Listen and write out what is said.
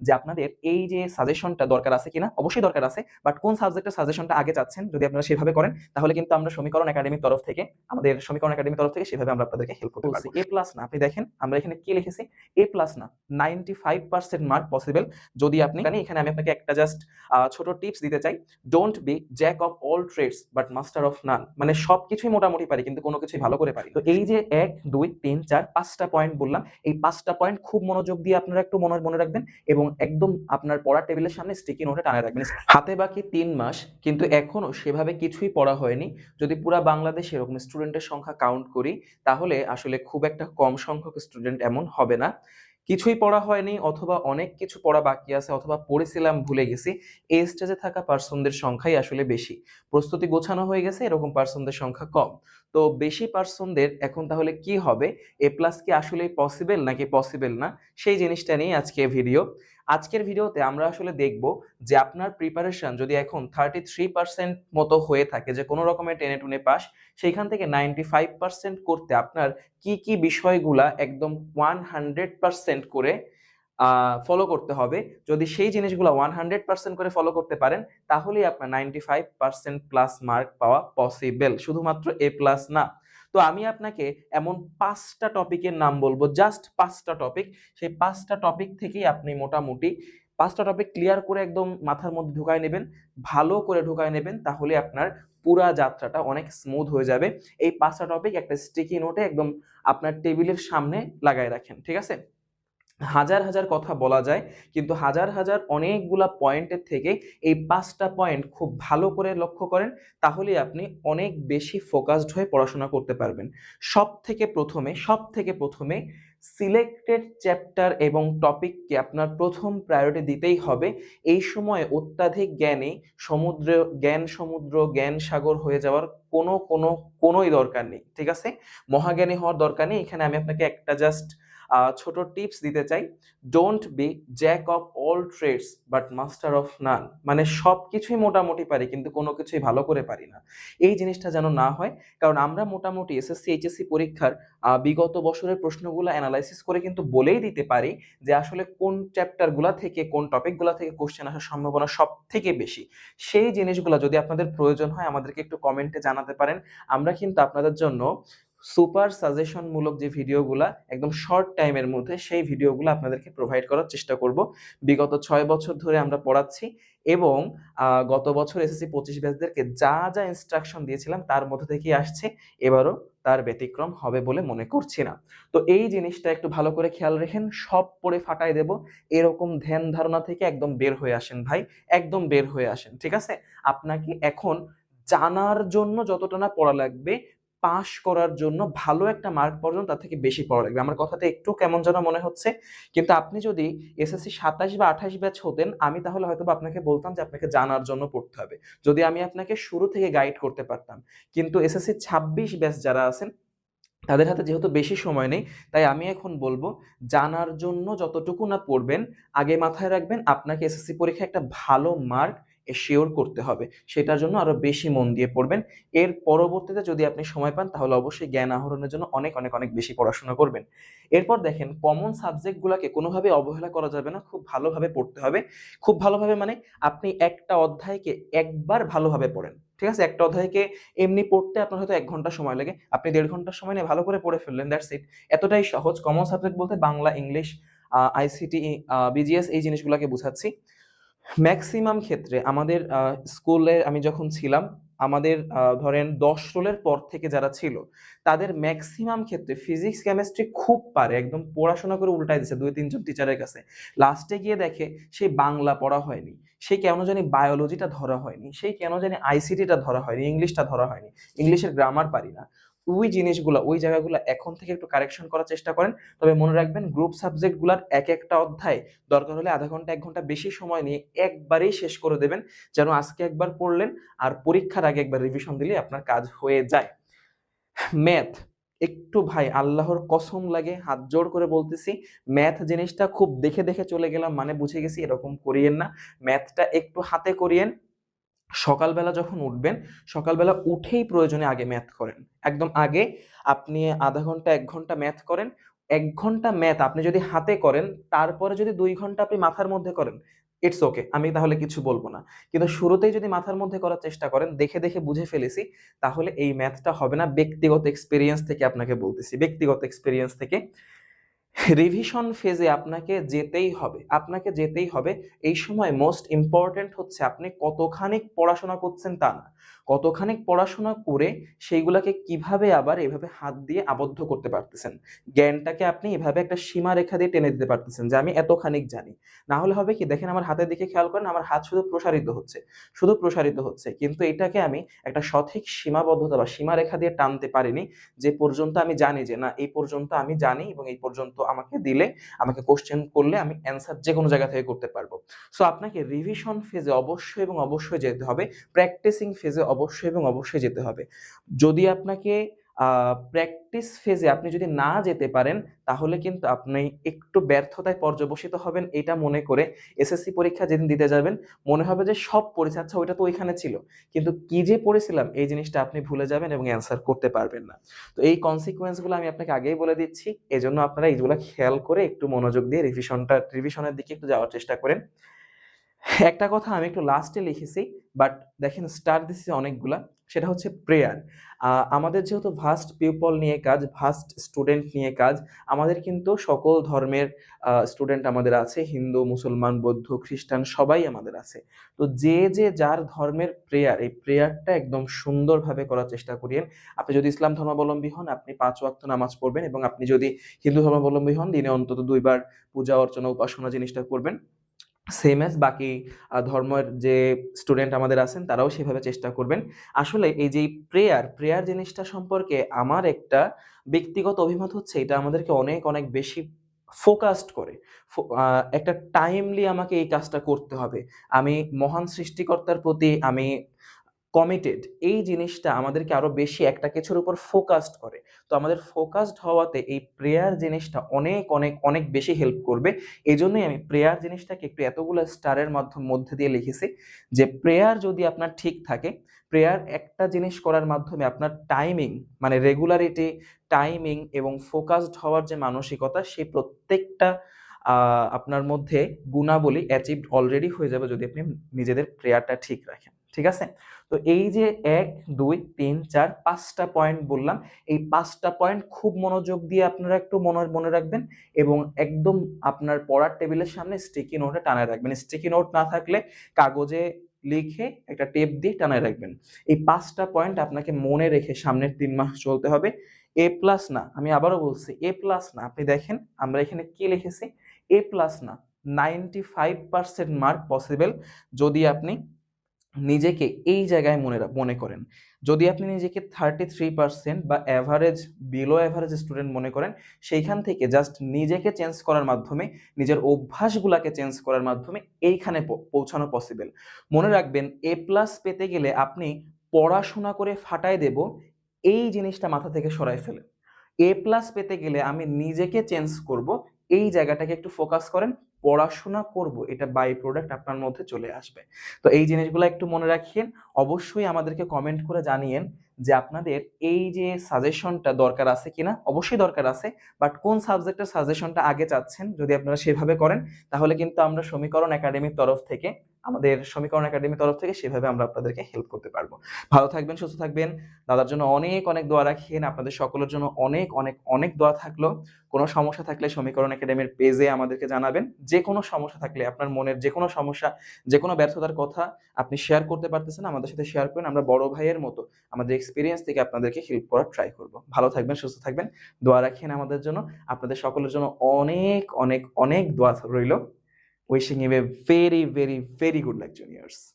যে আপনাদের এই যে সাজেশনটা দরকার আছে কিনা অবশ্যই দরকার আছে বাট কোন সাবজেক্টের সাজেশনটা আগে চাচ্ছেন যদি আপনারা সেভাবে করেন তাহলে কিন্তু আমরা সমীকরণ একাডেমির তরফ থেকে আমাদের সমীকরণ একাডেমির তরফ থেকে সেভাবে আমরা আপনাদেরকে হেল্প করতে পারব। এ প্লাস না আপনি দেখেন আমরা এখানে কি লিখেছি? এ প্লাস না ninety five percent mark possible যদি আপনি এখানে এখানে আমি আপনাকে একটা জাস্ট ছোট টিপস দিতে চাই। Don't be jack of all trades but master of none মানে সবকিছুই মোটামুটি পারি কিন্তু কোনো কিছুই ভালো করে পারি তো এই যে এক দুই তিন চার পাঁচটা পয়েন্ট বললাম এই পাঁচটা পয়েন্ট খুব মনোযোগ দিয়ে আপনারা একটু মনে মনে রাখবেন এবং একদম আপনার পড়ার টেবিলের সামনে স্টিকি নোটে টানে রাখবেন। হাতে বাকি তিন মাস কিন্তু এখনও সেভাবে কিছুই পড়া হয়নি। যদি পুরা বাংলাদেশে এরকম স্টুডেন্টের সংখ্যা কাউন্ট করি, তাহলে আসলে খুব একটা কম সংখ্যক স্টুডেন্ট এমন হবে না। কিছুই পড়া হয়নি, অথবা অনেক কিছু পড়া বাকি আছে, অথবা পড়েছিলাম, ভুলে গেছি। এই স্টেজে থাকা পার্সনদের সংখ্যাই আসলে বেশি। প্রস্তুতি গোছানো হয়ে গেছে, এরকম পার্সনদের সংখ্যা কম। তো বেশি পার্সনদের এখন তাহলে কি হবে? এ প্লাস কি আসলে পসিবল নাকি পসিবল না? সেই জিনিসটা নিয়ে আজকে ভিডিও আজকের ভিডিওতে আমরা আসলে দেখব যে আপনার প্রিপারেশন যদি এখন থার্টি থ্রি পার্সেন্ট মতো হয়ে থাকে, যে কোনো রকমের টেনে টুনে পাস সেইখান থেকে নাইনটি ফাইভ পার্সেন্ট করতে আপনার কি কি বিষয়গুলা একদম ওয়ান হান্ড্রেড পার্সেন্ট করে ফলো করতে হবে। যদি সেই জিনিসগুলো ওয়ান হান্ড্রেড পার্সেন্ট করে ফলো করতে পারেন, তাহলেই আপনার ninety five percent plus mark পাওয়া পসিবল শুধুমাত্র এ প্লাস না। তো আমি আপনাকে এমন পাঁচটা টপিকের নাম বলব জাস্ট পাঁচটা টপিক সেই পাঁচটা টপিক থেকেই আপনি মোটামুটি পাঁচটা টপিক ক্লিয়ার করে একদম মাথার মধ্যে ঢুকায় নেবেন, ভালো করে ঢুকায় নেবেন, তাহলে আপনার পুরা যাত্রাটা অনেক স্মুথ হয়ে যাবে। এই পাঁচটা টপিক একটা স্টিকি নোটে একদম আপনার টেবিলের সামনে লাগায় রাখেন, ঠিক আছে? হাজার হাজার কথা বলা যায়, কিন্তু হাজার হাজার অনেকগুলা পয়েন্টের থেকে এই পাঁচটা পয়েন্ট খুব ভালো করে লক্ষ্য করেন তাহলে আপনি অনেক বেশি ফোকাসড হয়ে পড়াশোনা করতে পারবেন। সব থেকে প্রথমে সব থেকে প্রথমে সিলেক্টেড চ্যাপ্টার এবং টপিককে আপনার প্রথম প্রায়োরিটি দিতেই হবে। এই সময়ে অত্যাধিক জ্ঞানে সমুদ্র, জ্ঞান সমুদ্র, জ্ঞান সাগর হয়ে যাওয়ার কোনো কোনো, কোনোই দরকার নেই, ঠিক আছে? মহাজ্ঞানী হওয়ার দরকার নেই, এখানে আমি আপনাকে একটা জাস্ট ছোট টিপস দিতে চাই। Don't be jack of all trades but master of none মানে সব কিছুই মোটামুটি পারি, কিন্তু কোনো কিছুই ভালো করে পারি না। এই জিনিসটা যেন না হয়, কারণ আমরা মোটামুটি এসএসসি এইচএসসি পরীক্ষার বিগত বছরের প্রশ্নগুলো অ্যানালাইসিস করে কিন্তু বলেই দিতে পারি যে আসলে কোন চ্যাপ্টারগুলা থেকে, কোন টপিকগুলা থেকে কোশ্চেন আসার সম্ভাবনা সব থেকে বেশি। সেই জিনিসগুলো যদি আপনাদের প্রয়োজন হয়, আমাদেরকে একটু কমেন্টে জানাতে পারেন। আমরা কিন্তু আপনাদের জন্য সুপার সাজেশনমূলক যে ভিডিওগুলা একদম শর্ট টাইমের মধ্যে সেই ভিডিওগুলো আপনাদেরকে প্রোভাইড করার চেষ্টা করব। বিগত ছয় বছর ধরে আমরা পড়াচ্ছি এবং গত বছর এসএসসি পঁচিশ ব্যাচদেরকে যা যা ইনস্ট্রাকশন দিয়েছিলাম তার মধ্যে থেকেই আসছে। এবারও তার ব্যতিক্রম হবে বলে মনে করছি না। তো এই জিনিসটা একটু ভালো করে খেয়াল রেখেন, সব পড়ে ফাটাই দেব। এরকম ধ্যান ধারণা থেকে একদম বের হয়ে আসেন ভাই, একদম বের হয়ে আসেন, ঠিক আছে? আপনাকে এখন জানার জন্য যতটা না পড়া লাগবে পাশ করার জন্য ভালো একটা মার্ক পর্যন্ত তার থেকে বেশি পড়া লাগবে। আমার কথাটা একটু কেমন যেন মনে হচ্ছে, কিন্তু আপনি যদি এসএসসি সাতাশ বা আঠাশ ব্যাচ হতেন, আমি তাহলে হয়তো আপনাকে বলতাম যে আপনাকে জানার জন্য পড়তে হবে। যদি আমি আপনাকে শুরু থেকে গাইড করতে পারতাম, কিন্তু এসএসসি ছাব্বিশ ব্যাচ যারা আছেন, তাদের হাতে যেহেতু বেশি সময় নেই, তাই আমি এখন বলব, জানার জন্য যতটুকু না পড়বেন, আগে মাথায় রাখবেন আপনাকে এসএসসি পরীক্ষায় একটা ভালো মার্ক শিওর করতে হবে। সেটার জন্য আরও বেশি মন দিয়ে পড়বেন। এর পরবর্তীতে যদি আপনি সময় পান, তাহলে অবশ্যই জ্ঞান আহরণের জন্য অনেক অনেক অনেক বেশি পড়াশোনা করবেন। এরপর দেখেন কমন সাবজেক্টগুলোকে কোনোভাবে অবহেলা করা যাবে না, খুব ভালোভাবে পড়তে হবে। খুব ভালোভাবে মানে আপনি একটা অধ্যায়কে একবার ভালোভাবে পড়েন। ঠিক আছে? একটা অধ্যায়কে এমনি পড়তে আপনার হয়তো এক ঘণ্টা সময় লাগে। আপনি দেড় ঘণ্টা সময় নিয়ে ভালো করে পড়ে ফেললেন দ্যাটস ইট এতটাই সহজ। কমন সাবজেক্ট বলতে বাংলা, ইংলিশ আইসিটি বিজিএস এই জিনিসগুলোকে বুঝাচ্ছি। ম্যাক্সিমাম ক্ষেত্রে আমাদের স্কুলে আমি যখন ছিলাম, আমাদের ধরেন দশ রোলের পর থেকে যারা ছিল, তাদের ম্যাক্সিমাম ক্ষেত্রে ফিজিক্স কেমিস্ট্রি খুব পারে, একদম পড়াশোনা করে উল্টাই দিচ্ছে দুই, তিনজন টিচারের কাছে। লাস্টে গিয়ে দেখে সেই বাংলা পড়া হয়নি সেই কেন জানি বায়োলজিটা ধরা হয়নি সেই কেন জানি আইসিটিটা ধরা হয়নি ইংলিশটা ধরা হয়নি ইংলিশের গ্রামার পারি না। ওই জিনিসগুলো, ওই জায়গাগুলো এখন থেকে একটু কারেকশন করার চেষ্টা করেন। তবে মনে রাখবেন গ্রুপ সাবজেক্টগুলোর এক একটা অধ্যায় দরকার হলে আধা ঘণ্টা, এক ঘণ্টা বেশি সময় নিয়ে একবারেই শেষ করে দেবেন, যেন আজকে একবার পড়লেন আর পরীক্ষার আগে একবার রিভিশন দিলে আপনার কাজ হয়ে যায়। ম্যাথ একটু ভাই, আল্লাহর কসম লাগে, হাত জোর করে বলতেছি ম্যাথ জিনিসটা খুব দেখে দেখে চলে গেলাম মানে বুঝে গেছি এরকম করিয়েন না। ম্যাথটা একটু হাতে করিয়েন সকালবেলা যখন উঠবেন, সকালবেলা উঠেই প্রয়োজনে আগে ম্যাথ করেন। একদম আগে আপনি আধা ঘণ্টা, এক ঘণ্টা ম্যাথ করেন। এক ঘণ্টা ম্যাথ আপনি যদি হাতে করেন, তারপরে যদি দুই ঘণ্টা আপনি মাথার মধ্যে করেন ইটস ওকে আমি তাহলে কিছু বলব না। কিন্তু শুরুতেই যদি মাথার মধ্যে করার চেষ্টা করেন, দেখে দেখে বুঝে ফেলেছি, তাহলে এই ম্যাথটা হবে না। ব্যক্তিগত এক্সপিরিয়েন্স থেকে আপনাকে বলতেছি। ব্যক্তিগত এক্সপিরিয়েন্স থেকে রিভিশন ফেজে আপনাকে যেতেই হবে, আপনাকে যেতেই হবে। এই সময় মোস্ট ইম্পর্টেন্ট হচ্ছে আপনি কতখানি পড়াশোনা করছেন তা না। কতখানি পড়াশোনা করে সেইগুলোকে কীভাবে আবার এভাবে হাত দিয়ে আবদ্ধ করতে পারতেছেন? জ্ঞানটাকে আপনি এভাবে একটা সীমা রেখা দিয়ে টেনে দিতে পারতেছেন যে আমি এতখানিক জানি। না হলে হবে কি, দেখেন আমার হাতের দিকে খেয়াল করেন, আমার হাত শুধু প্রসারিত হচ্ছে। শুধু প্রসারিত হচ্ছে, কিন্তু এটাকে আমি একটা সঠিক সীমাবদ্ধতা বা সীমারেখা দিয়ে টানতে পারিনি, যে পর্যন্ত আমি জানি যে না, এই পর্যন্ত আমি জানি এবং এই পর্যন্ত আমাকে দিলে, আমাকে কোশ্চেন করলে আমি অ্যান্সার যে কোনো জায়গা থেকে করতে পারব। সো আপনাকে রিভিশন ফেজে অবশ্যই এবং অবশ্যই যেতে হবে প্র্যাকটিসিং ফেজে অবশ্যই এবং অবশ্যই যেতে হবে। যদি আপনাকে প্র্যাকটিস ফেজে আপনি যদি না যেতে পারেন, তাহলে কিন্তু আপনি একটু ব্যর্থতায় পর্যবসিত হবেন, এটা মনে করে এসএসসি পরীক্ষা যেদিন দিতে যাবেন, মনে হবে যে সব পড়েছে আচ্ছা ওইটা তো ওইখানে ছিল। কিন্তু কি যে পড়েছিলাম, এই জিনিসটা আপনি ভুলে যাবেন এবং অ্যান্সার করতে পারবেন না। তো এই কনসিকুয়েন্সগুলো আমি আপনাকে আগেই বলে দিচ্ছি। এজন্য আপনারা এইগুলো খেয়াল করে একটু মনোযোগ দিয়ে রিভিশনটা রিভিশনের দিকে একটু যাওয়ার চেষ্টা করেন। একটা কথা আমি একটু লাস্টে লিখেছি বাট দেখেন স্টার দিছি অনেকগুলা, সেটা হচ্ছে প্রেয়ার আমাদের যেহেতু ভাস্ট পিপল নিয়ে কাজ ভাস্ট স্টুডেন্ট নিয়ে কাজ, আমাদের কিন্তু সকল ধর্মের স্টুডেন্ট আমাদের আছে, হিন্দু, মুসলমান, বৌদ্ধ, খ্রিস্টান, সবাই আমাদের আছে। তো যে যে যার ধর্মের প্রেয়ার এই প্রেয়ারটা একদম সুন্দরভাবে করার চেষ্টা করিয়েন। আপনি যদি ইসলাম ধর্মাবলম্বী হন, আপনি পাঁচ ওয়াক্ত নামাজ পড়বেন এবং আপনি যদি হিন্দু ধর্মাবলম্বী হন, দিনে অন্তত দুইবার পূজা অর্চনা, উপাসনা জিনিসটা করবেন। সেম এস বাকি ধর্মের যে স্টুডেন্ট আমাদের আছেন, তারাও সেভাবে চেষ্টা করবেন। আসলে এই যে প্রেয়ার প্রেয়ার জিনিসটা সম্পর্কে আমার একটা ব্যক্তিগত অভিমত হচ্ছে, এটা আমাদেরকে অনেক অনেক বেশি ফোকাসড করে। একটা টাইমলি আমাকে এই কাজটা করতে হবে। আমি মহান সৃষ্টিকর্তার প্রতি আমি কমিটেড এই জিনিসটা আমাদেরকে আরও বেশি একটা কিছুর উপর ফোকাসড করে। তো আমাদের ফোকাসড হওয়াতে এই প্রেয়ার জিনিসটা অনেক অনেক অনেক বেশি হেল্প করবে। এই জন্যই আমি প্রেয়ার জিনিসটাকে একটু এতগুলো স্টারের মাধ্যম, মধ্যে দিয়ে লিখেছি যে প্রেয়ার যদি আপনার ঠিক থাকে প্রেয়ার একটা জিনিস করার মাধ্যমে আপনার টাইমিং মানে রেগুলারিটি টাইমিং এবং ফোকাসড হওয়ার যে মানসিকতা সেই প্রত্যেকটা আপনার মধ্যে গুণাবলী অ্যাচিভড অলরেডি হয়ে যাবে যদি আপনি নিজেদের প্রেয়ারটা ঠিক রাখেন। ঠিক আছে? তো এই যে এক, দুই, তিন, চার, পাঁচটা পয়েন্ট বললাম, এই পাঁচটা পয়েন্ট খুব মনোযোগ দিয়ে আপনারা একটু মনে মনে রাখবেন এবং একদম আপনার পড়ার টেবিলের সামনে স্টিকি নোটে টানায় রাখবেন। স্টিকি নোট না থাকলে কাগজে লিখে একটা টেপ দিয়ে টানায় রাখবেন। এই পাঁচটা পয়েন্ট আপনাকে মনে রেখে সামনের তিন মাস চলতে হবে। এ প্লাস না, আমি আবারও বলছি এ প্লাস না। আপনি দেখেন, আমরা এখানে কি লিখেছি? এ প্লাস না ninety five percent mark possible যদি আপনি নিজেকে এই জায়গায় মনে মনে করেন। যদি আপনি নিজেকে থার্টি থ্রি পার্সেন্ট বা অ্যাভারেজ বিলো অ্যাভারেজ স্টুডেন্ট মনে করেন, সেইখান থেকে জাস্ট নিজেকে চেঞ্জ করার মাধ্যমে, নিজের অভ্যাসগুলাকে চেঞ্জ করার মাধ্যমে এইখানে পৌঁছানো পসিবল মনে রাখবেন এ প্লাস পেতে গেলে আপনি পড়াশোনা করে ফাটাই দেব, এই জিনিসটা মাথা থেকে সরাই ফেলে। এ প্লাস পেতে গেলে আমি নিজেকে চেঞ্জ করব, এই জায়গাটাকে একটু ফোকাস করেন পড়াশোনা করব, এটা বাই প্রোডাক্ট আপনার মধ্যে চলে আসবে। তো এই জিনিসগুলো একটু মনে রাখিয়েন। অবশ্যই আমাদেরকে কমেন্ট করে জানিয়েন যে আপনাদের এই যে সাজেশনটা দরকার আছে কিনা। অবশ্যই দরকার আছে বাট কোন সাবজেক্টের সাজেশনটা আগে চাচ্ছেন যদি আপনারা সেভাবে করেন, তাহলে কিন্তু আমরা সমীকরণ একাডেমির তরফ থেকে আমাদের সমীকরণ একাডেমির তরফ থেকে সেভাবে আমরা আপনাদেরকে হেল্প করতে পারব। ভালো থাকবেন, সুস্থ থাকবেন। দাদার জন্য অনেক অনেক দোয়া রাখেন। আপনাদের সকলের জন্য অনেক অনেক অনেক দোয়া থাকল। কোনো সমস্যা থাকলে সমীকরণ একাডেমির পেজে আমাদেরকে জানাবেন। যে কোনো সমস্যা থাকলে, আপনার মনের যে কোনো সমস্যা যে কোনো ব্যর্থতার কথা আপনি শেয়ার করতে পারতেছেন, আমাদের সাথে শেয়ার করেন। আমরা বড় ভাইয়ের মতো আমাদের এক্সপিরিয়েন্স থেকে আপনাদেরকে হেল্প করার ট্রাই করব। ভালো থাকবেন, সুস্থ থাকবেন। দোয়া রাখেন আমাদের জন্য। আপনাদের সকলের জন্য অনেক অনেক অনেক দোয়া রইল। Wishing you a very, very, very good luck, juniors.